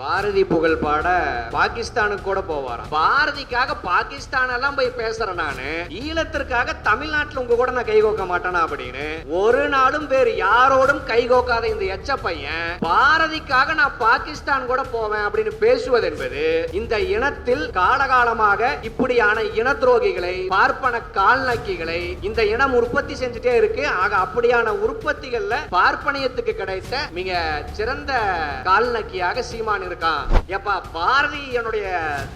பாரதி புகழ் பாட பாகிஸ்தானுக்கு கூட போவாராம். பாரதிக்காக பாகிஸ்தான் எல்லாம் போய் பேசுறேன் நானு. ஈழத்திற்காக தமிழ்நாட்டில் உங்க கூட நான் கைகோக்க மாட்டேனா அப்படின்னு. ஒரு நாளும் வேறு யாரோடும் கைகோக்காத இந்த எச்ச பையன் பாரதிக்காக நான் பாகிஸ்தான் கூட போவேன் அப்படின்னு பேசுவது என்பது இந்த இனத்தில் காலகாலமாக இப்படியான இன துரோகிகளை பார்ப்பன கால்நக்கிகளை இந்த இனம் உற்பத்தி செஞ்சுட்டே இருக்கு. ஆக அப்படியான உற்பத்திகள்ல பார்ப்பனியத்துக்கு கிடைத்த மிக சிறந்த கால்நக்கியாக சீமான் இருக்கான் எப்பா பாரதி என்னுடைய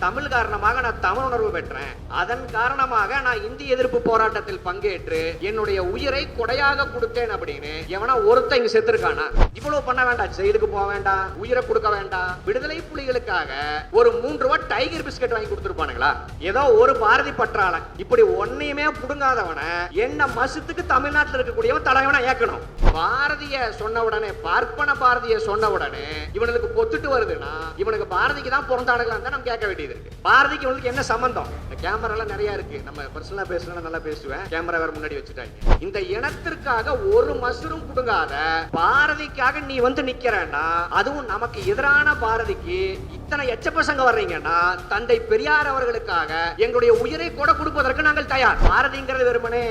தமிழ் காரணமாக நான் தமிழ் உணர்வு பெற்றேன். அதன் காரணமாக நான் இந்திய எதிர்ப்பு போராட்டத்தில் பங்கேற்று என்னுடைய உயிரை கொடையாக கொடுத்தேன் அப்படின்னு எவனா ஒருத்த இங்க செத்துருக்கானா? இவ்வளவு பண்ண வேண்டாம். ஜெயிலுக்கு போக வேண்டாம். உயிரை கொடுக்க வேண்டாம். விடுதலை புலிகளுக்காக ஒரு மூன்று ரூபாய் டைகர் பிஸ்கட் வாங்கி கொடுத்துருப்பானுங்களா? ஏதோ ஒரு பாரதி பற்றாளன் இப்படி ஒன்னையுமே புடுங்காதவன என்ன மசத்துக்கு தமிழ்நாட்டில் இருக்கக்கூடியவன் தலைவனா ஏக்கணும். பாரதிய சொன்ன உடனே பார்ப்பன பாரதிய சொன்ன உடனே இவனுக்கு பொத்துட்டு வருதுன்னா இவனுக்கு பாரதிக்கு தான் பிறந்தாடுகளாம் தான் நம்ம கேட்க வேண்டியது இருக்கு. பாரதிக்கு இவனுக்கு என்ன சம்பந்தம்? இந்த கேமரா எல்லாம் நிறைய இருக்கு. நம்ம பர்சனலா பேசலாம் நல்லா பேசுவேன். கேமரா வேற முன்னாடி வச்சுட்டாங்க. இந்த இனத்திற்காக ஒரு மசுரும் கொடுங்காத பாரதிக்காக நீ வந்து நிக்கிறேன்னா அதுவும் நமக்கு எதிரான பாரதிக்கு இத்தனை எச்ச பசங்க வர்றீங்கன்னா தந்தை பெரியார் அவர்களுக்காக எங்களுடைய உயிரை கூட கொடுப்பதற்கு நாங்கள் தயார். பாரதிங்கிறது வெறுமனே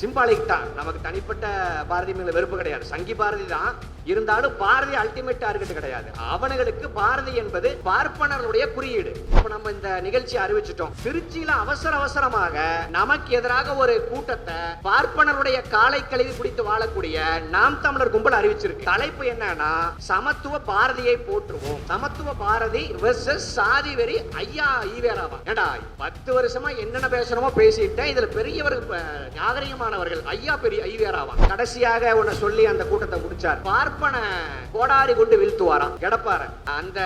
சிம்பாலிக் தான். நமக்கு தனிப்பட்ட பாரதி மேல வெறுப்பு கிடையாது. சங்கி பாரதி தான் இருந்தாலும் பாரதி அல்டிமேட் டார்கெட் கிடையாது. அவனுங்களுக்கு பாரதி என்பது பார்ப்பனர்களுடைய குறியீடு. இப்ப நம்ம இந்த நிகழ்ச்சி அறிவிச்சிட்டோம். திருச்சியில அவசர அவசரமாக நமக்கு எதிராக ஒரு கூட்டத்தை பார்ப்பனருடைய காலை கழுவி குடித்து வாழக்கூடிய நாம் தமிழர் கும்பல் அறிவிச்சிருக்கு. தலைப்பு என்னன்னா சமத்துவ பாரதியை போற்றுவோம். சமத்துவ பாரதி வெர்சஸ் சாதி வெறி ஐயா ஈவேராவா. ஏடா பத்து வருஷமா என்னென்ன பேசணுமோ பேசிட்டேன். இதுல பெரியவர் நாகரிகமானவர்கள் ஐயா பெரிய ஐவேராவா கடைசியாக உன்னை சொல்லி அந்த கூட்டத்தை முடிச்சார். பார்ப்பன கோடாரி கொண்டு வீழ்த்துவாராம். கெடப்பாறை அந்த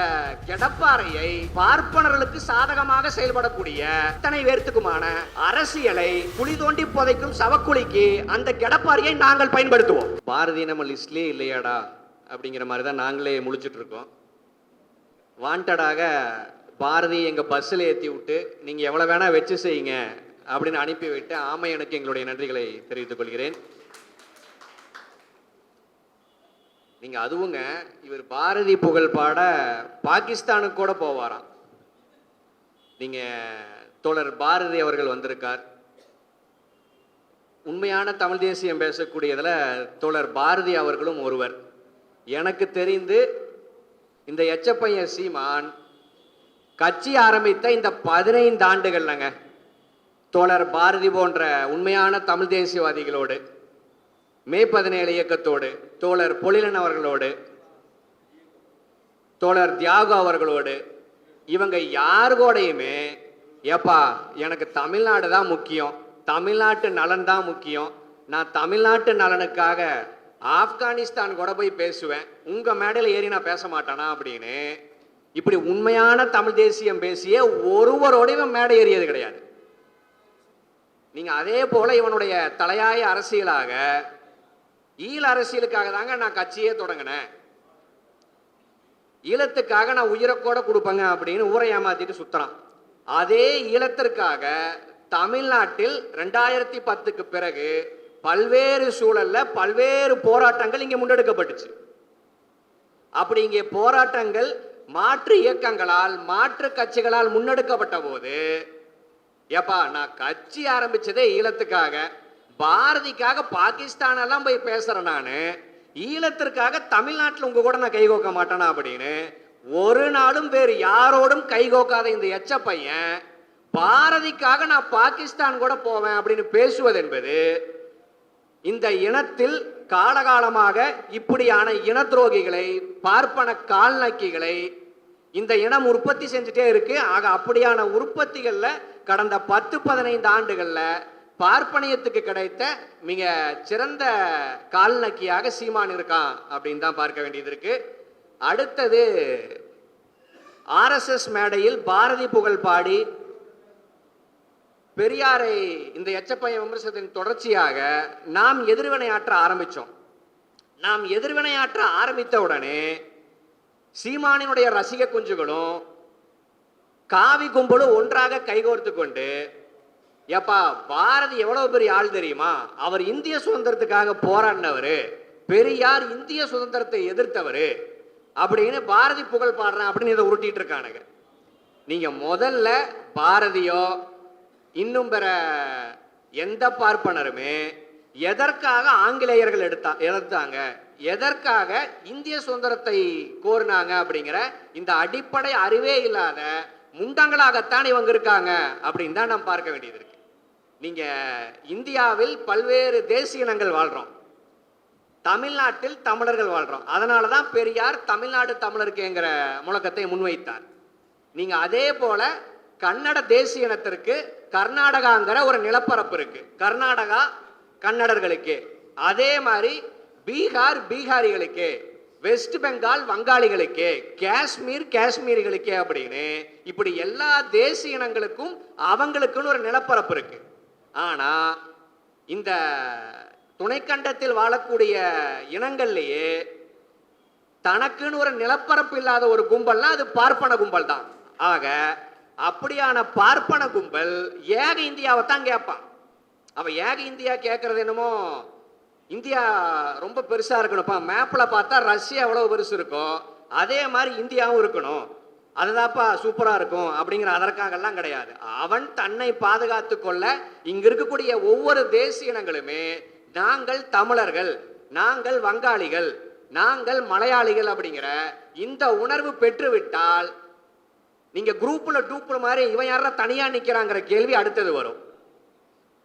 கெடப்பாறையை பார்ப்பனர்களுக்கு சாதகமாக செயல்படக்கூடிய இத்தனை பேர்த்துக்குமான அரசியலை குழி தோண்டி புதைக்கும் சவக்குழிக்கு அந்த கெடப்பாறையை நாங்கள் பயன்படுத்துவோம். பாரதி நம்ம லிஸ்ட்லயே இல்லையாடா அப்படிங்கிற மாதிரி தான் நாங்களே முழிச்சிட்டு இருக்கோம் வாண்டடாக பாரதி எங்க பஸ்ஸில் ஏற்றி விட்டு நீங்க எவ்வளவு வேணா வச்சு செய்யுங்க அப்படின்னு அனுப்பி விட்டு ஆமையனுக்கு எங்களுடைய நன்றிகளை தெரிவித்துக் கொள்கிறேன். நீங்கள் அதுவுங்க இவர் பாரதி புகழ் பாட பாகிஸ்தானுக்கு கூட போவாராம். நீங்கள் தோழர் பாரதி அவர்கள் வந்திருக்கார். உண்மையான தமிழ் தேசியம் பேசக்கூடியதில் தோழர் பாரதி அவர்களும் ஒருவர். எனக்கு தெரிந்து இந்த எச்சப்பைய சீமான் கட்சி ஆரம்பித்த இந்த பதினைந்து ஆண்டுகள்லங்க தோழர் பாரதி போன்ற உண்மையான தமிழ் தேசியவாதிகளோடு மே பதினேழு இயக்கத்தோடு தோழர் பொழிலன் அவர்களோடு தோழர் தியாகு அவர்களோடு இவங்க யார் கூடையுமே ஏப்பா எனக்கு தமிழ்நாடு தான் முக்கியம் தமிழ்நாட்டு நலன் தான் முக்கியம் நான் தமிழ்நாட்டு நலனுக்காக ஆப்கானிஸ்தான் கூட போய் பேசுவேன் உங்க மேடையில் ஏறி நான் பேச மாட்டானா அப்படின்னு இப்படி உண்மையான தமிழ் தேசியம் பேசிய ஒருவரோட இவன் மேடை ஏறியது கிடையாது. நீங்க அதே போல இவனுடைய தலையாய அரசியலாக ஈழ அரசியலுக்காக தாங்க நான் கட்சியே தொடங்கினேன். ஈழத்துக்காக நான் உயிரை கூட கொடுப்பேங்க அப்படின்னு ஊரை ஏமாத்திட்டு சுத்துறான். அதே ஈழத்திற்காக தமிழ்நாட்டில் ரெண்டாயிரத்தி பத்துக்கு பிறகு பல்வேறு சூழல்ல பல்வேறு போராட்டங்கள் இங்க முன்னெடுக்கப்பட்டுச்சு. அப்படி இங்கே போராட்டங்கள் மாற்று இயக்கங்களால் மாற்று கட்சிகளால் முன்னெடுக்கப்பட்ட போது ஏப்பா நான் கட்சி ஆரம்பிச்சதே ஈழத்துக்காக. பாரதிக்காக பாகிஸ்தான் எல்லாம் போய் பேசுறேன் நான். ஈழத்திற்காக தமிழ்நாட்டில் உங்க கூட நான் கைகோக்க மாட்டேனா அப்படின்னு ஒரு நாளும் வேறு யாரோடும் கைகோக்காத இந்த எச்ச பையன் பாரதிக்காக நான் பாகிஸ்தான் கூட போவேன் அப்படின்னு பேசுவது என்பது இந்த இனத்தில் காலகாலமாக இப்படியான இன துரோகிகளை பார்ப்பன கால்நக்கிகளை இந்த இனம் உற்பத்தி செஞ்சுட்டே இருக்கு. ஆக அப்படியான உற்பத்திகளில் கடந்த பத்து பதினைந்து ஆண்டுகளில் பார்ப்பனையத்துக்கு கிடைத்த மிக சிறந்த கால்நக்கியாக சீமான் இருக்கான் அப்படின்னு தான் பார்க்க வேண்டியது இருக்கு. அடுத்தது ஆர்எஸ்எஸ் மேடையில் பாரதி புகழ் பாடி பெரியாரை இந்த எச்சப்பைய விமர்சனத்தின் தொடர்ச்சியாக நாம் எதிர்வினையாற்ற ஆரம்பித்தோம் நாம் எதிர்வினையாற்ற ஆரம்பித்த உடனே சீமானினுடைய ரசிக குஞ்சுகளும் காவி கும்பலும் ஒன்றாக கைகோர்த்து கொண்டு ஏப்பா பாரதி எவ்வளவு பெரிய ஆள் தெரியுமா? அவர் இந்திய சுதந்திரத்துக்காக போராடினவர். பெரியார் இந்திய சுதந்திரத்தை எதிர்த்தவர். அப்படின்னு பாரதி புகழ் பாடுறேன் அப்படின்னு இதை உருட்டிட்டு இருக்கானுங்க. நீங்க முதல்ல பாரதியோ இன்னும் பெற எந்த பார்ப்பனருமே எதற்காக ஆங்கிலேயர்கள் எடுத்தா எடுத்தாங்க எதற்காக இந்திய சுதந்திரத்தை கோரினாங்க அப்படிங்கிற இந்த அடிப்படை அறிவே இல்லாத முண்டங்களாகத்தான் இவங்க இருக்காங்க அப்படின்னு தான் நாம் பார்க்க வேண்டியது இருக்கு. நீங்கள் இந்தியாவில் பல்வேறு தேசிய இனங்கள் வாழ்கிறோம் தமிழ்நாட்டில் தமிழர்கள் வாழ்கிறோம் அதனால தான் பெரியார் தமிழ்நாடு தமிழருக்குங்கிற முழக்கத்தை முன்வைத்தார். நீங்கள் அதே போல் கன்னட தேசிய இனத்திற்கு கர்நாடகாங்கிற ஒரு நிலப்பரப்பு இருக்குது கர்நாடகா கன்னடர்களுக்கு. அதே மாதிரி பீகார் பீகாரிகளுக்கு. வெஸ்ட் பெங்கால் வங்காளிகளுக்கு. காஷ்மீர் காஷ்மீரிகளுக்கு அப்படின்னு. இப்படி எல்லா தேசிய இனங்களுக்கும் அவங்களுக்குன்னு ஒரு நிலப்பரப்பு இருக்குது ஆனால் இந்த துணைக்கண்டத்தில் வாழக்கூடிய இனங்கள்லேயே தனக்குன்னு ஒரு நிலப்பரப்பு இல்லாத ஒரு கும்பல்னா அது பார்ப்பன கும்பல் தான் ஆக அப்படியான பார்ப்பன கும்பல் ஏக இந்தியாவை தான் கேட்பான். அவன் ஏக இந்தியா கேட்கறது என்னமோ இந்தியா ரொம்ப பெருசாக இருக்கணும்ப்பா. மேப்பில் பார்த்தா ரஷ்யா எவ்வளோ பெருசு இருக்கும் அதே மாதிரி இந்தியாவும் இருக்கணும். அதுதான்ப்பா சூப்பராக இருக்கும் அப்படிங்கிற அதற்காகலாம் கிடையாது. அவன் தன்னை பாதுகாத்து கொள்ள இங்க இருக்கக்கூடிய ஒவ்வொரு தேசிய இனங்களுமே நாங்கள் தமிழர்கள் நாங்கள் வங்காளிகள் நாங்கள் மலையாளிகள் அப்படிங்கிற இந்த உணர்வு பெற்றுவிட்டால் நீங்க குரூப்ல டூப்ல மாதிரி இவன் யாரா தனியா நிக்கிறாங்கிற கேள்வி அடுத்தது வரும்.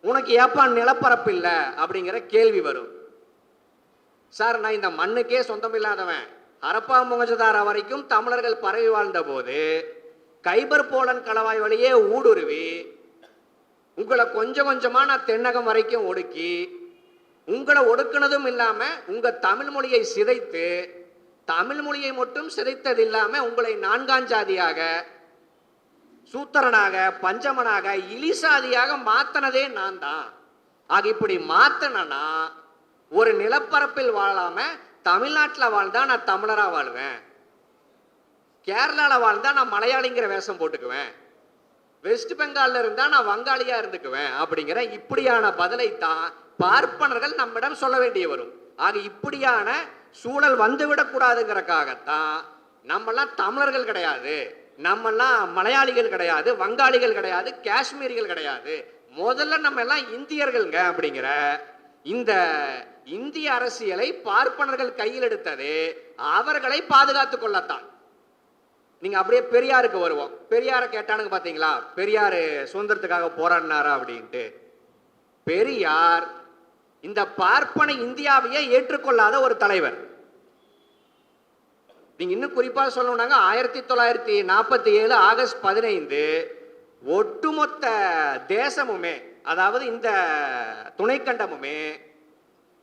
உனக்கு ஏப்பா நிலப்பரப்பு இல்லை அப்படிங்கிற கேள்வி வரும். சார் நான் இந்த மண்ணுக்கே சொந்தம் இல்லாதவன் ஹரப்பா முகஜதாரா வரைக்கும் தமிழர்கள் பரவி வாழ்ந்த போது கைபர் போலன் கலவாய் வழியே ஊடுருவி உங்களை கொஞ்சம் கொஞ்சமா நான் தென்னகம் வரைக்கும் ஒடுக்கி உங்களை ஒடுக்கினதும் இல்லாம உங்க தமிழ் மொழியை சிதைத்து தமிழ் மொழியை மட்டும் சிதைத்தது இல்லாம உங்களை நான்காஞ்சாதியாக சூத்திரனாக பஞ்சமனாக இலிசாதியாக மாத்தனதே நான் தான் ஆக இப்படி மாத்தனா ஒரு நிலப்பரப்பில் வாழாம தமிழ்நாட்டில் வாழ்ந்தால் நான் தமிழராக வாழ்வேன். கேரளாவில் வாழ்ந்தால் நான் மலையாளிங்கிற வேஷம் போட்டுக்குவேன். வெஸ்ட் பெங்காலில் இருந்தால் நான் வங்காளியாக இருந்துக்குவேன் அப்படிங்கிற இப்படியான பதிலை தான் பார்ப்பனர்கள் நம்மிடம் சொல்ல வேண்டிய வரும். ஆக இப்படியான சூழல் வந்துவிடக்கூடாதுங்கிறக்காகத்தான் நம்மெல்லாம் தமிழர்கள் கிடையாது. நம்மெல்லாம் மலையாளிகள் கிடையாது வங்காளிகள் கிடையாது காஷ்மீரிகள் கிடையாது. முதல்ல நம்ம எல்லாம் இந்தியர்கள்ங்க அப்படிங்கிற இந்த இந்திய அரசியலை பார்ப்பனர்கள் கையில் எடுத்தது அவர்களை பாதுகாத்துக் கொள்ளத்தான். நீங்க அப்படியே பெரியாருக்கு வருவோம். பெரியாரை கேட்டானுங்க பாத்தீங்களா? பெரியாரு சுதந்திரத்துக்காக போராடினாரா? அப்படின்ட்டு. பெரியார் இந்த பார்ப்பனை இந்தியாவையே ஏற்றுக்கொள்ளாத ஒரு தலைவர். நீங்க இன்னும் குறிப்பா சொல்லணும்னாங்க ஆயிரத்தி தொள்ளாயிரத்தி நாற்பத்தி ஏழு ஆகஸ்ட் பதினைந்து ஒட்டுமொத்த தேசமுமே அதாவது இந்த துணைக்கண்டமுமே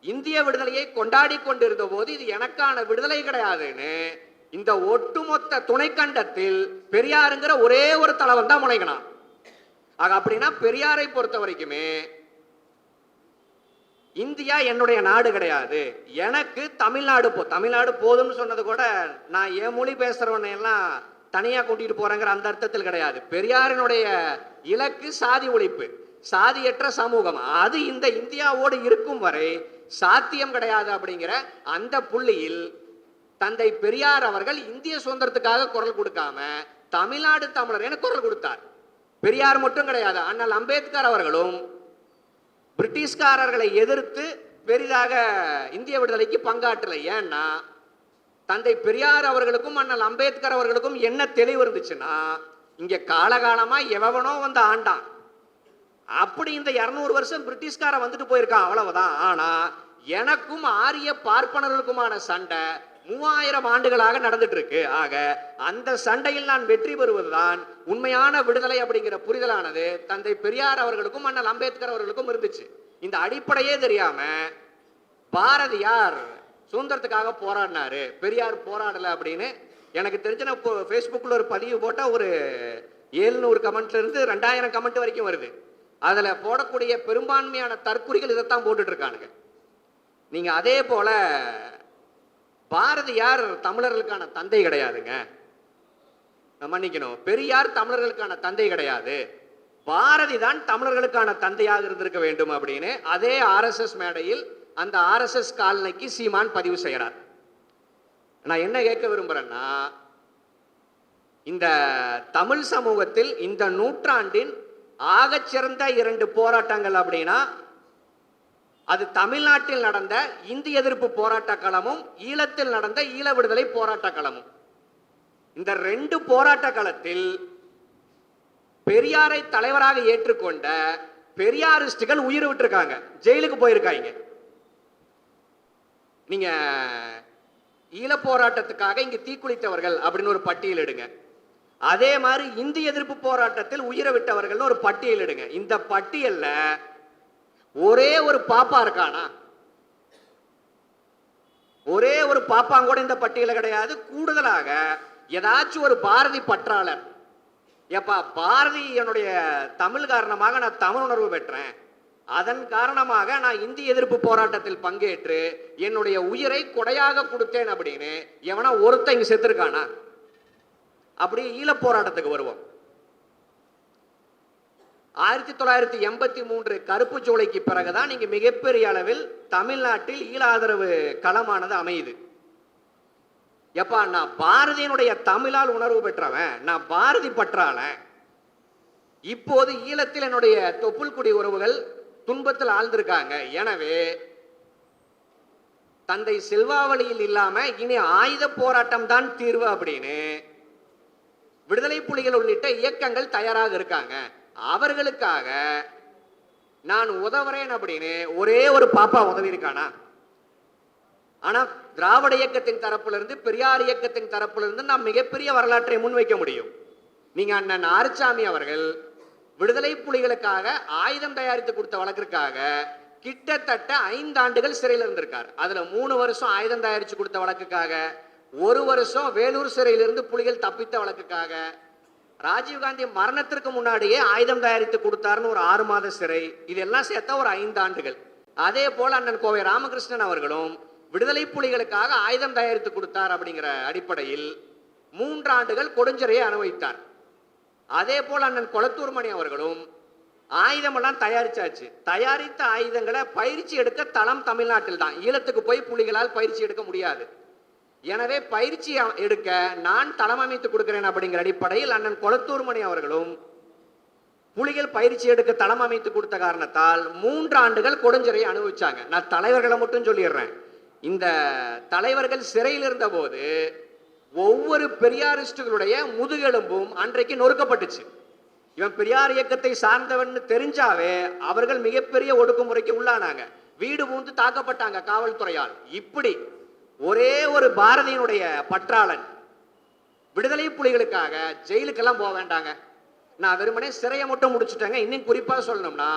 இந்திய விடுதலையை கொண்டாடி கொண்டிருந்த போது இது எனக்கான விடுதலை கிடையாதுன்னு இந்த ஒட்டுமொத்த துணைக்கண்டத்தில் பெரியாருங்கிற ஒரே ஒரு தலைவன் தான் முனைக்கணும் ஆக அப்படின்னா பெரியாரை பொறுத்த வரைக்குமே இந்தியா என்னுடைய நாடு கிடையாது. எனக்கு தமிழ்நாடு போ தமிழ்நாடு போதும்னு சொன்னது கூட நான் என் மொழி பேசுறவனை எல்லாம் தனியா கூட்டிட்டு போறேங்கிற அந்த அர்த்தத்தில் கிடையாது. பெரியாரினுடைய இலக்கு சாதி ஒழிப்பு சாதியற்ற சமூகம். அது இந்த இந்தியாவோடு இருக்கும் வரை சாத்தியம் கிடையாது அப்படிங்கிற அந்த புள்ளியில் தந்தை பெரியார் அவர்கள் இந்திய சுதந்திரத்துக்காக குரல் கொடுக்காம தமிழ்நாடு தமிழர் என குரல் கொடுத்தார். பெரியார் மட்டும் கிடையாது அண்ணல் அம்பேத்கர் அவர்களும் பிரிட்டிஷ்காரர்களை எதிர்த்து பெரிதாக இந்திய விடுதலைக்கு பங்காற்றலை. ஏன்னா தந்தை பெரியார் அவர்களுக்கும் அண்ணல் அம்பேத்கர் அவர்களுக்கும் என்ன தெளிவு இருந்துச்சுன்னா இங்க காலகாலமா எவனோ வந்து ஆண்டான். அப்படி இந்த இரநூறு வருஷம் பிரிட்டிஷ்கார வந்துட்டு போயிருக்கான் அவ்வளவுதான். ஆனா எனக்கும் ஆரிய பார்ப்பனர்களுக்குமான சண்டை மூவாயிரம் ஆண்டுகளாக நடந்துட்டு இருக்கு ஆக அந்த சண்டையில் நான் வெற்றி பெறுவதுதான் உண்மையான விடுதலை அப்படிங்கிற புரிதலானது தந்தை பெரியார் அவர்களுக்கும் அண்ணல் அம்பேத்கர் அவர்களுக்கும் இருந்துச்சு. இந்த அடிப்படையே தெரியாம பாரதியார் சுதந்திரத்துக்காக போராடினாரு. பெரியார் போராடல அப்படின்னு எனக்கு தெரிஞ்ச நான் ஃபேஸ்புக்கில் ஒரு பதிவு போட்டால் ஒரு ஏழ்நூறு கமெண்ட்ல இருந்து ரெண்டாயிரம் கமெண்ட் வரைக்கும் வருது. அதில் போடக்கூடிய பெரும்பான்மையான தற்குறிகள் இதைத்தான் போட்டுட்டு இருக்கானுங்க நீங்கள் அதே போல் பாரதியார் தமிழர்களுக்கான தந்தை கிடையாதுங்க? மன்னிக்கணும். பெரியார் தமிழர்களுக்கான தந்தை கிடையாது. பாரதி தான் தமிழர்களுக்கான தந்தையாக இருந்திருக்க வேண்டும் அப்படின்னு அதே ஆர்எஸ்எஸ் மேடையில் அந்த ஆர்எஸ்எஸ் காலனிக்கு சீமான் பதிவு செய்கிறார். நான் என்ன கேட்க விரும்புகிறேன்னா இந்த தமிழ் சமூகத்தில் இந்த நூற்றாண்டின் ஆகச்சிறந்த இரண்டு போராட்டங்கள் அப்படின்னா அது தமிழ்நாட்டில் நடந்த இந்திய எதிர்ப்பு போராட்ட களமும் ஈழத்தில் நடந்த ஈழ விடுதலை போராட்ட களமும். இந்த ரெண்டு போராட்ட களத்தில் பெரியாரை தலைவராக ஏற்றுக்கொண்ட பெரியாரிஸ்டுகள் உயிர் விட்டுருக்காங்க. ஜெயிலுக்கு போயிருக்காங்க. நீங்க ஈழ போராட்டத்துக்காக இங்க தீக்குளித்தவர்கள் அப்படின்னு ஒரு பட்டியல் எடுங்க. அதே மாதிரி இந்திய எதிர்ப்பு போராட்டத்தில் உயிரை விட்டவர்கள் ஒரு பட்டியல் எடுங்க இந்த பட்டியல்ல ஒரே ஒரு பாப்பா இருக்கானா? ஒரே ஒரு பாப்பாங்க கூட இந்த பட்டியல கிடையாது. கூடுதலாக ஏதாச்சும் ஒரு பாரதி பற்றாளர். ஏப்பா பாரதி என்னுடைய தமிழ் காரணமாக நான் தமிழ் உணர்வு பெற்றேன். அதன் காரணமாக நான் இந்திய எதிர்ப்பு போராட்டத்தில் பங்கேற்று என்னுடைய உயிரை கொடையாக கொடுத்தேன் அப்படின்னு எவனா ஒருத்தன் இங்க செத்துருக்கானா? அப்படியே ஈழப் போராட்டத்துக்கு வருவோம். ஆயிரத்தி தொள்ளாயிரத்தி எண்பத்தி மூன்று கருப்பு சோலைக்கு பிறகுதான் நீங்க மிகப்பெரிய அளவில் தமிழ்நாட்டில் ஈழ ஆதரவு களமானது அமையுது. எப்பா நான் பாரதியினுடைய தமிழால் உணர்வு பெற்றவன் நான் பாரதி பற்றாளன். இப்போது ஈழத்தில் என்னுடைய தொப்புள் குடி உறவுகள் துன்பத்தில் ஆழ்ந்திருக்காங்க. எனவே தந்தை செல்வாவளியில் இல்லாம இனி ஆயுத போராட்டம் தான் தீர்வு அப்படின்னு விடுதலை புலிகள் உள்ளிட்ட இயக்கங்கள் தயாராக இருக்காங்க. அவர்களுக்காக நான் உதவுறேன் அப்படின்னு ஒரே ஒரு பாப்பா உதவி இருக்கானா? ஆனா திராவிட இயக்கத்தின் தரப்பிலிருந்து பெரியார் இயக்கத்தின் தரப்பிலிருந்து நாம் மிகப்பெரிய வரலாற்றை முன்வைக்க முடியும். நீங்க அண்ணன் ஆறுசாமி அவர்கள் விடுதலை புலிகளுக்காக ஆயுதம் தயாரித்து கொடுத்த வழக்கிற்காக கிட்டத்தட்ட ஐந்து ஆண்டுகள் சிறையில் இருந்திருக்கார். அதுல மூணு வருஷம் ஆயுதம் தயாரித்து கொடுத்த வழக்குக்காக ஒரு வருஷம் வேலூர் சிறையிலிருந்து புலிகள் தப்பித்த வழக்குக்காக ராஜீவ்காந்தி மரணத்திற்கு முன்னாடியே ஆயுதம் தயாரித்து கொடுத்தாருன்னு ஒரு ஆறு மாத சிறை. இதெல்லாம் சேர்த்தா ஒரு ஐந்து ஆண்டுகள். அதே போல அண்ணன் கோவை ராமகிருஷ்ணன் அவர்களும் விடுதலை புலிகளுக்காக ஆயுதம் தயாரித்து கொடுத்தார் அப்படிங்கிற அடிப்படையில் மூன்று ஆண்டுகள் கொடுஞ்சிறையை அனுபவித்தார். அதே போல் அண்ணன் கொளத்தூர்மணி அவர்களும் ஆயுதமெல்லாம் தயாரிச்சாச்சு. தயாரித்த ஆயுதங்களை பயிற்சி எடுக்க தளம் தமிழ்நாட்டில் தான் ஈழத்துக்கு போய் புலிகளால் பயிற்சி எடுக்க முடியாது. எனவே பயிற்சி எடுக்க நான் தளமமைத்து கொடுக்கிறேன் அப்படிங்கிற அடிப்படையில் அண்ணன் கொளத்தூர்மணி அவர்களும் புலிகள் பயிற்சி எடுக்க தளம் அமைத்து கொடுத்த காரணத்தால் மூன்று ஆண்டுகள் கொடுஞ்சிறையை அனுபவிச்சாங்க. நான் தலைவர்களை மட்டும் சொல்லிடுறேன். இந்த தலைவர்கள் சிறையில் இருந்தபோது ஒவ்வொரு பெரியாரிஸ்டுகளுடைய முதுகெலும்பும் அன்றைக்கு நொறுக்கப்பட்டுச்சு. இவன் பெரியார் இயக்கத்தை சார்ந்தவன் தெரிஞ்சாவே அவர்கள் மிகப்பெரிய ஒடுக்குமுறைக்கு உள்ளானாங்க. வீடு பூந்து தாக்கப்பட்டாங்க காவல்துறையால். இப்படி ஒரே ஒரு பாரதியினுடைய பற்றாளன். விடுதலை புலிகளுக்காக ஜெயிலுக்கெல்லாம் போக வேண்டாங்க. நான் வெறுமனே சிறையை மட்டும் முடிச்சுட்டேங்க. இன்னும் குறிப்பாக சொல்லணும்னா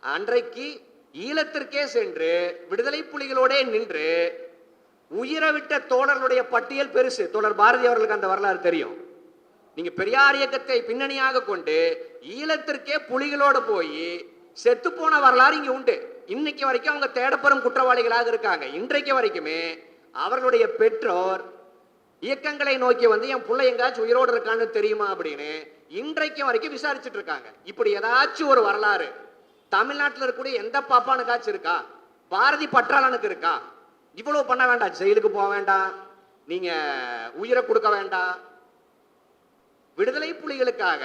அன்றைக்கு ஈழத்திற்கே சென்று விடுதலை புலிகளோடே நின்று உயிரை விட்ட தோழர்களுடைய பட்டியல் பெருசு. தோழர் பாரதி அவர்களுக்கு அந்த வரலாறு தெரியும். நீங்க பெரியார் இயக்கத்தை பின்னணியாக கொண்டு ஈழத்திற்கே புலிகளோடு போய் செத்து போன வரலாறு இங்க உண்டு. இன்னைக்கு வரைக்கும் அவங்க தேடப்பெறும் குற்றவாளிகளாக இருக்காங்க. இன்றைக்கு வரைக்குமே அவர்களுடைய பெற்றோர் இயக்கங்களை நோக்கி வந்து என் பிள்ளை எங்காச்சும் உயிரோடு இருக்கான்னு தெரியுமா? அப்படின்னு இன்றைக்கு வரைக்கும் விசாரிச்சுட்டு இருக்காங்க. இப்படி ஏதாச்சும் ஒரு வரலாறு. தமிழ்நாட்டில் இருக்கக்கூடிய எந்த பாப்பானுக்காச்சும் இருக்கா? பாரதி பற்றாளனுக்கு இருக்கா? இவ்வளவு பண்ண வேண்டாம். ஜெயிலுக்கு போக வேண்டாம். நீங்க உயிரை கொடுக்க வேண்டாம். விடுதலை புலிகளுக்காக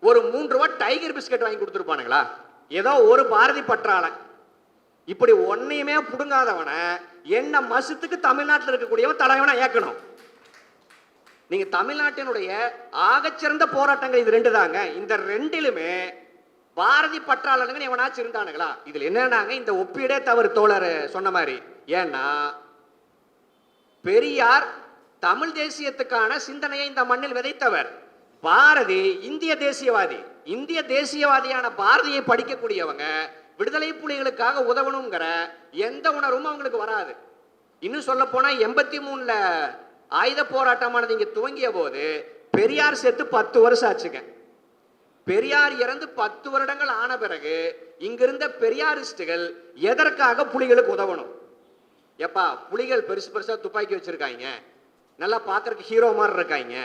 ஒரு மூன்று ரூபா டைகர் பிஸ்கட் வாங்கி கொடுத்துருப்பானுங்களா? ஏதோ ஒரு பாரதி பற்றாளன் இப்படி ஒன்னையுமே புடுங்காதவனை என்ன மசத்துக்கு தமிழ்நாட்டில் இருக்கக்கூடியவன் தலைவனா ஏக்கணும். நீங்க தமிழ்நாட்டினுடைய ஆகச்சிறந்த போராட்டங்கள் இது ரெண்டு தாங்க இந்த ரெண்டிலுமே பாரதி பற்றாளனுங்க எவனாச்சும் இருந்தானுங்களா? இதுல என்னன்னாங்க இந்த ஒப்பீடே தவறு தோழர் சொன்ன மாதிரி. ஏன்னா பெரியார் தமிழ் தேசியத்துக்கான சிந்தனையை இந்த மண்ணில் விதைத்தவர். பாரதி இந்திய தேசியவாதி. இந்திய தேசியவாதியான பாரதியை படிக்கக்கூடியவங்க விடுதலை புலிகளுக்காக உதவணுங்கிற எந்த உணர்வும் அவங்களுக்கு வராது. இன்னும் சொல்ல போனால் எண்பத்தி மூணுல ஆயுத போராட்டமானது இங்கே துவங்கிய போது பெரியார் செத்து பத்து வருஷம் ஆச்சுங்க. பெரியார் இறந்து பத்து வருடங்கள் ஆன பிறகு இங்கிருந்த பெரியாரிஸ்டுகள் எதற்காக புலிகளுக்கு உதவணும்? எப்பா புலிகள் பெருசு பெருசாக துப்பாக்கி வச்சுருக்காங்க. நல்லா பார்க்கறதுக்கு ஹீரோ மாதிரி இருக்காங்க.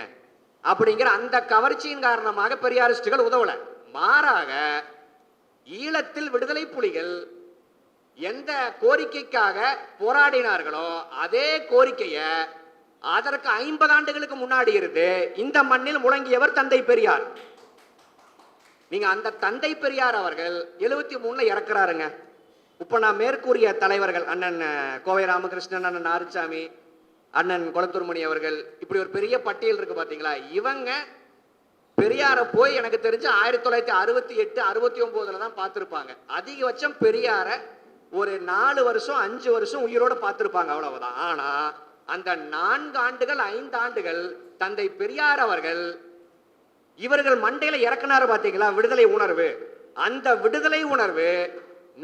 அப்படிங்கிற அந்த கவர்ச்சியின் காரணமாக பெரியாரிஸ்டுகள் உதவல. மாறாக ஈழத்தில் விடுதலை புலிகள் எந்த கோரிக்கைக்காக போராடினார்களோ அதே கோரிக்கைய அதற்கு ஐம்பது ஆண்டுகளுக்கு முன்னாடி இருந்து இந்த மண்ணில் முழங்கியவர் தந்தை பெரியார். நீங்க அந்த தந்தை பெரியார் அவர்கள் எழுபத்தி மூணுல இறக்குறாருங்க. இப்ப நான் மேற்கூறிய தலைவர்கள் அண்ணன் கோவை ராமகிருஷ்ணன் அண்ணன் நாரிச்சாமி அண்ணன் குளத்தூர்மணி அவர்கள் இப்படி ஒரு பெரிய பட்டியல் இருக்கு பார்த்தீங்களா இவங்க பெரியாரை போய் எனக்கு தெரிஞ்சு ஆயிரத்தி தொள்ளாயிரத்தி அறுபத்தி எட்டு அறுபத்தி ஒன்பதுல தான் பார்த்துருப்பாங்க. அதிகபட்சம் பெரியாரை ஒரு நாலு வருஷம் அஞ்சு வருஷம் உயிரோட பார்த்துருப்பாங்க அவ்வளவுதான். ஆனா அந்த நான்கு ஆண்டுகள் ஐந்து ஆண்டுகள் தந்தை பெரியார் அவர்கள் இவர்கள் மண்டையில இறக்குனாரு பார்த்தீங்களா விடுதலை உணர்வு. அந்த விடுதலை உணர்வு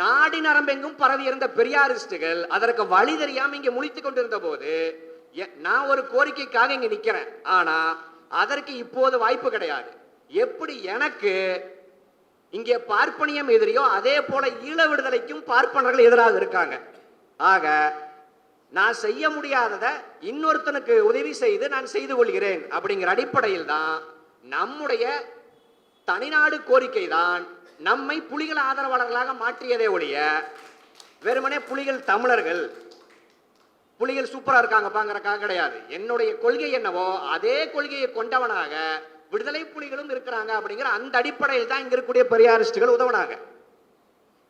நாடி நரம்பெங்கும் பரவி இருந்த பெரியாரிஸ்டுகள் அதற்கு வழி தெரியாம இங்க முழித்து கொண்டிருந்த போது நான் ஒரு கோரிக்கைக்காக இங்க நிக்கிறேன். ஆனா அதற்கு இப்போது வாய்ப்பு கிடையாது. எப்படி எனக்கு இங்கே பார்ப்பனியம் எதிரியோ அதே போல ஈழ விடுதலைக்கும் பார்ப்பனர்கள் எதிராக இருக்காங்க. ஆக நான் செய்ய முடியாததை இன்னொருத்தனுக்கு உதவி செய்து நான் செய்து கொள்கிறேன் அப்படிங்கிற அடிப்படையில் தான் நம்முடைய தனிநாடு கோரிக்கை தான் நம்மை புலிகள் ஆதரவாளர்களாக மாற்றியதே ஒழிய வெறுமனே புலிகள் தமிழர்கள் புலிகள் சூப்பரா இருக்காங்கப்பாங்கிறக்காக கிடையாது. என்னுடைய கொள்கை என்னவோ அதே கொள்கையை கொண்டவனாக விடுதலை புலிகளும் இருக்கிறாங்க அப்படிங்கிற அந்த அடிப்படையில் தான் இங்க இருக்கக்கூடிய பெரியாரிஸ்டுகள் உதவுனாங்க.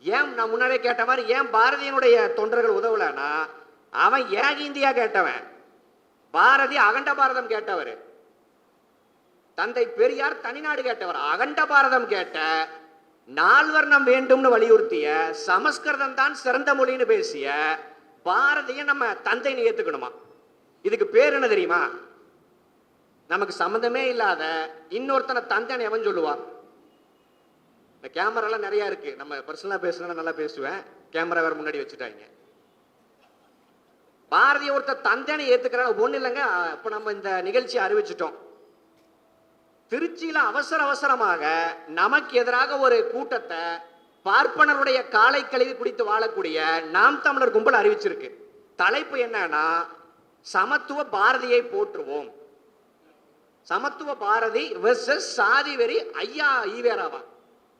ஏன் நான் முன்னாடியே கேட்ட மாதிரி ஏன் பாரதியினுடைய தொண்டர்கள் உதவலன்னா அவன் ஏக இந்தியா கேட்டவன். பாரதி அகண்ட பாரதம் கேட்டவர். தந்தை பெரியார் தனிநாடு கேட்டவர். அகண்ட பாரதம் கேட்ட நால்வர்ணம் வேண்டும்னு வலியுறுத்திய சமஸ்கிருதம் தான் சிறந்த மொழின்னு பேசிய பாரதியை நம்ம தந்தைன்னு ஏத்துக்கணுமா? இதுக்கு பேர் என்ன தெரியுமா? நமக்கு சம்மந்தமே இல்லாத இன்னொருத்தனை தந்தைன்னு எவன் சொல்லுவான் இந்த கேமராலாம் நிறைய இருக்கு. நம்ம பர்சனலா பேசணும்னா நல்லா பேசுவேன். கேமரா வேற முன்னாடி வச்சுட்டாங்க. பாரதிய ஒருத்தர் தந்தைன்னு ஏத்துக்கிறான் ஒண்ணு இல்லைங்க. இப்ப நம்ம இந்த நிகழ்ச்சி அறிவிச்சிட்டோம். திருச்சியில அவசர அவசரமாக நமக்கு எதிராக ஒரு கூட்டத்தை பார்ப்பனருடைய காலை கழுவி குடித்து வாழக்கூடிய நாம் தமிழர் கும்பல் அறிவிச்சிருக்கு. தலைப்பு என்னன்னா சமத்துவ பாரதியை போற்றுவோம். சமத்துவ பாரதி வெர்சஸ் சாதி வெறி ஐயா ஈவேராவா.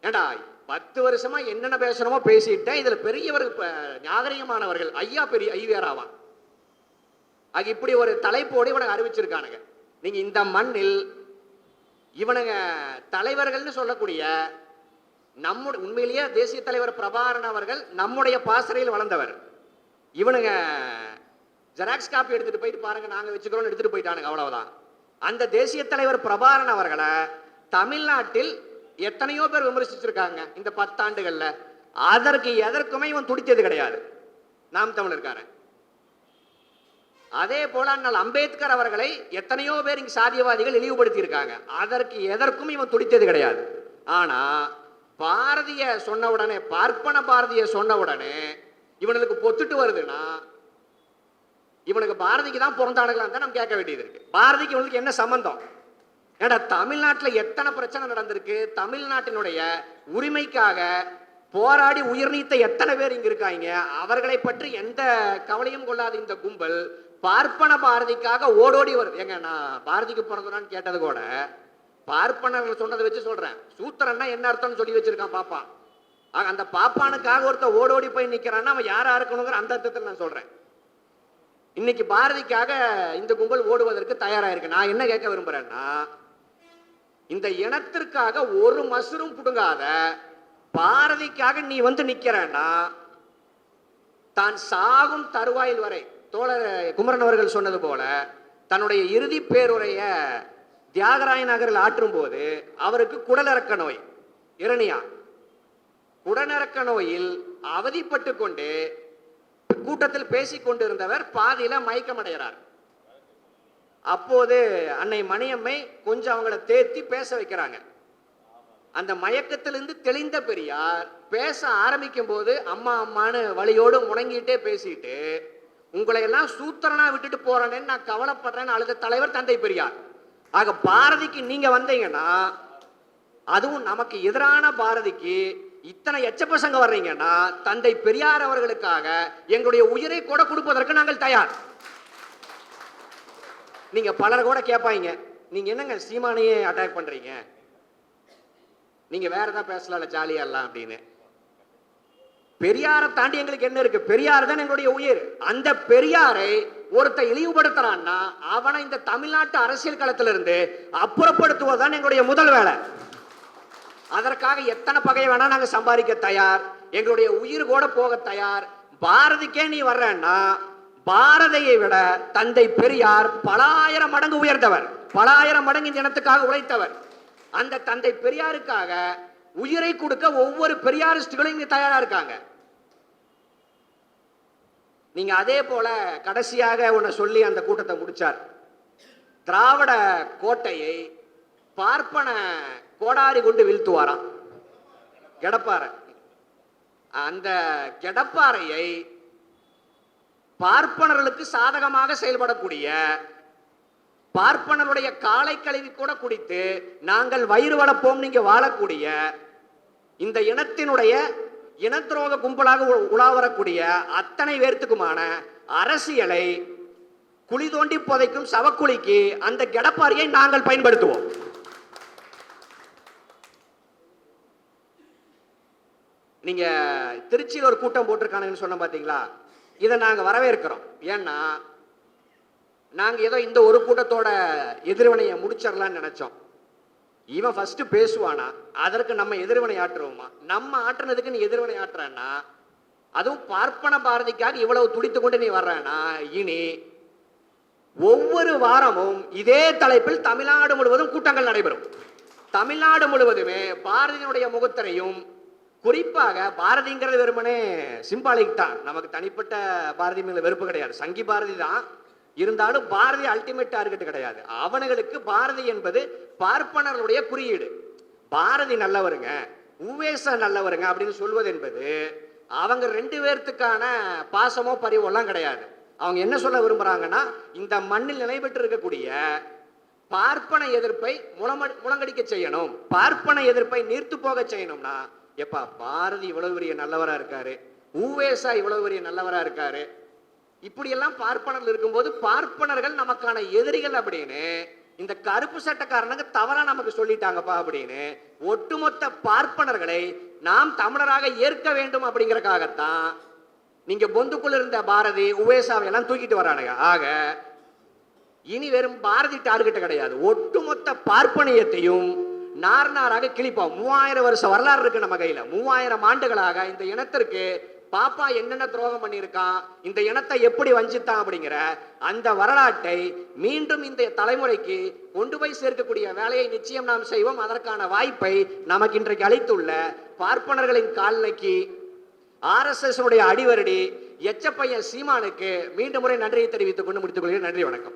ஏண்டா பத்து வருஷமா என்னென்ன பேசணுமோ பேசிட்டேன் இதுல பெரியவர் நாகரிகமானவர்கள் ஐயா பெரிய ஐவேராவா ஆக இப்படி ஒரு தலைப்போடு இவனுக்கு அறிவிச்சிருக்கானுங்க. நீங்க இந்த மண்ணில் இவனுங்க தலைவர்கள்னு சொல்லக்கூடிய நம்முடைய உண்மையிலேயே தேசிய தலைவர் பிரபாரன் அவர்கள் நம்முடைய பாசறையில் வளர்ந்தவர். இவனுங்க ஜெராக்ஸ் காப்பி எடுத்துட்டு போயிட்டு பாருங்க நாங்க வச்சுக்கிறோம்னு எடுத்துட்டு போயிட்டானுங்க அவ்வளவுதான். அந்த தேசிய தலைவர் பிரபாரன் அவர்களை தமிழ்நாட்டில் எத்தனையோ பேர் விமர்சிச்சிருக்காங்க இந்த பத்தாண்டுகள்ல. அதற்கு எதற்குமே இவன் துடித்தது கிடையாது. நாம் தமிழர்காரன். அதே போல அண்ணல் அம்பேத்கர் அவர்களை எத்தனையோ பேர் இங்கு சாதியவாதிகள் இழிவுபடுத்தி இருக்காங்க அதற்கு எதற்கும் இவன் துடித்தது கிடையாது. ஆனா பாரதிய சொன்ன உடனே பார்ப்பன பாரதிய சொன்ன உடனே இவனுக்கு பொத்துட்டு வருதுன்னா இவனுக்கு பாரதிக்கு தான் பிறந்தானுங்களான்னு தான் நம்ம கேட்க வேண்டியது இருக்கு. பாரதிக்கு இவனுக்கு என்ன சம்பந்தம்? ஏடா தமிழ்நாட்டில் எத்தனை பிரச்சனை நடந்திருக்கு? தமிழ்நாட்டினுடைய உரிமைக்காக போராடி உயிர் நீத்த எத்தனை பேர் இங்க இருக்காங்க? அவர்களை பற்றி எந்த கவலையும் கொள்ளாத இந்த கும்பல் பார்ப்பன பாரதிக்காக ஓடோடி வருது. எங்க நான் பாரதிக்கு பிறந்தனான்னு கேட்டது கூட பார்ப்பனர்கள் சொன்னதை வச்சு சொல்றேன். சூத்திரன்னா என்ன அர்த்தம்னு சொல்லி வச்சிருக்கான் பாப்பா. ஆக அந்த பாப்பானுக்காக ஒருத்தன் ஓடோடி போய் நிற்கிறான்னா அவன் யாரா இருக்கணுங்கிற அந்த அர்த்தத்தில் நான் சொல்றேன். இன்னைக்கு பாரதிக்காக இந்த கும்பல் ஓடுவதற்கு தயாரா இருக்கு நான் என்ன கேட்க விரும்புறேன்னா இந்த இனத்திற்காக ஒரு மசரும் புடுங்காத பாரதிக்காக நீ வந்து நிக்கிறேன்னா தான் சாகும் தருவாயில் வரை தோழர் குமரன் அவர்கள் சொன்னது போல தன்னுடைய இறுதி பேருரைய தியாகராய நகரில் ஆற்றும் போது அவருக்கு குடலிறக்க நோய். இரணியா குடலிறக்க நோயில் அவதிப்பட்டு கொண்டு கூட்டத்தில் பேசிக் கொண்டிருந்தவர் பாதியில மயக்கமடைகிறார். அப்போது அன்னை மணியம்மை கொஞ்சம் அவங்கள தேத்தி பேச வைக்கிறாங்க. அந்த மயக்கத்திலிருந்து தெளிந்த பெரியார் பேச ஆரம்பிக்கும் போது அம்மா அம்மான்னு வழியோடு முணங்கிட்டே பேசிட்டு உங்களை எல்லாம் சூத்திரனா விட்டுட்டு போறேன்னு நான் கவலைப்படுறேன்னு அழுத தலைவர் தந்தை பெரியார். ஆக பாரதிக்கு நீங்க வந்தீங்கன்னா அதுவும் நமக்கு எதிரான பாரதிக்கு இத்தனை எச்ச பசங்க வர்றீங்கன்னா தந்தை பெரியார் அவர்களுக்காக எங்களுடைய உயிரை கூட கொடுப்பதற்கு நாங்கள் தயார். நீங்க பலர் கூட கேட்பாங்க நீங்க என்னங்க சீமானையே அட்டாக் பண்றீங்க? நீங்க வேற ஏதாவது பேசலாம்ல ஜாலியா எல்லாம் அப்படின்னு. பெரியாரை தாண்டி எங்களுக்கு என்ன இருக்கு? பெரியார் தான் எங்களுடைய உயிர். அந்த பெரியாரை ஒருத்த இழிவுபடுத்துறான்னா அவனை இந்த தமிழ்நாட்டு அரசியல் களத்திலிருந்து அப்புறப்படுத்துவதுதான் எங்களுடைய முதல் வேலை. அதற்காக எத்தனை பகை வேணா நாங்க சம்பாதிக்க தயார் எங்களுடைய உயிர் கூட போக தயார். பாரதிக்கே நீ வர்றன்னா பாரதியை விட தந்தை பெரியார் பலாயிரம் மடங்கு உயர்ந்தவர். பலாயிரம் மடங்கு ஜனத்துக்காக உழைத்தவர். அந்த தந்தை பெரியாருக்காக உயிரை கொடுக்க ஒவ்வொரு பெரியாரிஸ்டுகளும் இங்க தயாரா இருக்காங்க. நீங்க அதே போல கடைசியாக உன்னை சொல்லி அந்த கூட்டத்தை முடிச்சார். திராவிட கோட்டையை பார்ப்பன கோடாரி கொண்டு வீழ்த்துவாராம். கெடப்பாறை அந்த கெடப்பாறையை பார்ப்பனர்களுக்கு சாதகமாக செயல்படக்கூடிய பார்ப்பனருடைய காலை கழுவி கூட குடித்து நாங்கள் வயிறு வளர்ப்போம் நீங்க வாழக்கூடிய இந்த இனத்தினுடைய இனத்துரோக கும்பலாக உ- உலா வரக்கூடிய அத்தனை பேர்த்துக்குமான அரசியலை குழி தோண்டி புதைக்கும் சவக்குழிக்கு அந்த கெடப்பாரியை நாங்கள் பயன்படுத்துவோம். நீங்க திருச்சியில் ஒரு கூட்டம் போட்டிருக்கானுங்கன்னு சொன்ன பாத்தீங்களா? இதை நாங்கள் வரவேற்கிறோம். ஏன்னா நாங்கள் ஏதோ இந்த ஒரு கூட்டத்தோட எதிர்வினையை முடிச்சிடலாம்னு நினைச்சோம். இவன் ஃபர்ஸ்ட் பேசுவானா? அதற்கு நம்ம எதிர்வினை ஆற்றுவோமா? நம்ம ஆற்றுனதுக்கு நீ எதிர்வினை ஆற்றுறன்னா அதுவும் பார்ப்பன பாரதிக்காக இவ்வளவு துடித்து கொண்டு நீ வர்றனா இனி ஒவ்வொரு வாரமும் இதே தலைப்பில் தமிழ்நாடு முழுவதும் கூட்டங்கள் நடைபெறும். தமிழ்நாடு முழுவதுமே பாரதியினுடைய முகத்திரையும் குறிப்பாக பாரதிங்கிறது வெறுமனே சிம்பாலிக் தான். நமக்கு தனிப்பட்ட பாரதி மேல வெறுப்பு கிடையாது. சங்கி பாரதி தான். இருந்தாலும் பாரதி அல்டிமேட் டார்கெட் கிடையாது. அவனுங்களுக்கு பாரதி என்பது பார்ப்பனர்களுடைய குறியீடு. பாரதி நல்லவருங்க உவேசா நல்லவருங்க அப்படின்னு சொல்வது என்பது அவங்க ரெண்டு பேர்த்துக்கான பாசமோ பரிவோலாம் கிடையாது. அவங்க என்ன சொல்ல விரும்புறாங்கன்னா இந்த மண்ணில் நிலை பெற்று இருக்கக்கூடிய பார்ப்பன எதிர்ப்பை முளம முழங்கடிக்க செய்யணும். பார்ப்பன எதிர்ப்பை நீர்த்து போக செய்யணும்னா எப்பா பாரதி இவ்வளவு பெரிய நல்லவரா இருக்காரு. ஊவேசா இவ்வளவு பெரிய நல்லவரா இருக்காரு. இப்படியெல்லாம் பார்ப்பனர்கள் இருக்கும்போது பார்ப்பனர்கள் நமக்கான எதிரிகள் அப்படின்னு இந்த கருப்பு சட்டக்காரனுக்கு தவறா நமக்கு சொல்லிட்டாங்கப்பா அப்படின்னு ஒட்டுமொத்த பார்ப்பனர்களை நாம் தமிழராக ஏற்க வேண்டும் அப்படிங்கறக்காகத்தான் நீங்க பொந்துக்குள்ள இருந்த பாரதி உவேசாவை எல்லாம் தூக்கிட்டு வரானுங்க. ஆக இனி வெறும் பாரதி டார்கெட் கிடையாது. ஒட்டுமொத்த பார்ப்பனியத்தையும் நார் நாராக கிழிப்போம். மூவாயிரம் வருஷம் வரலாறு இருக்கு நம்ம கையில. மூவாயிரம் ஆண்டுகளாக இந்த இனத்திற்கு பாப்பா என்னென்ன துரோகம் பண்ணியிருக்கான் இந்த இனத்தை எப்படி வஞ்சித்தான் அப்படிங்கிற அந்த வரலாற்றை மீண்டும் இந்த தலைமுறைக்கு கொண்டு போய் சேர்க்கக்கூடிய வேலையை நிச்சயம் நாம் செய்வோம். அதற்கான வாய்ப்பை நமக்கு இன்றைக்கு அளித்துள்ள பார்ப்பனர்களின் கால்நைக்கு ஆர்எஸ்எஸ் உடைய அடிவரடி எச்சப்பையன் சீமானுக்கு மீண்டும் முறை நன்றியை தெரிவித்துக் கொண்டு முடித்துக் கொள்கிறேன். நன்றி வணக்கம்.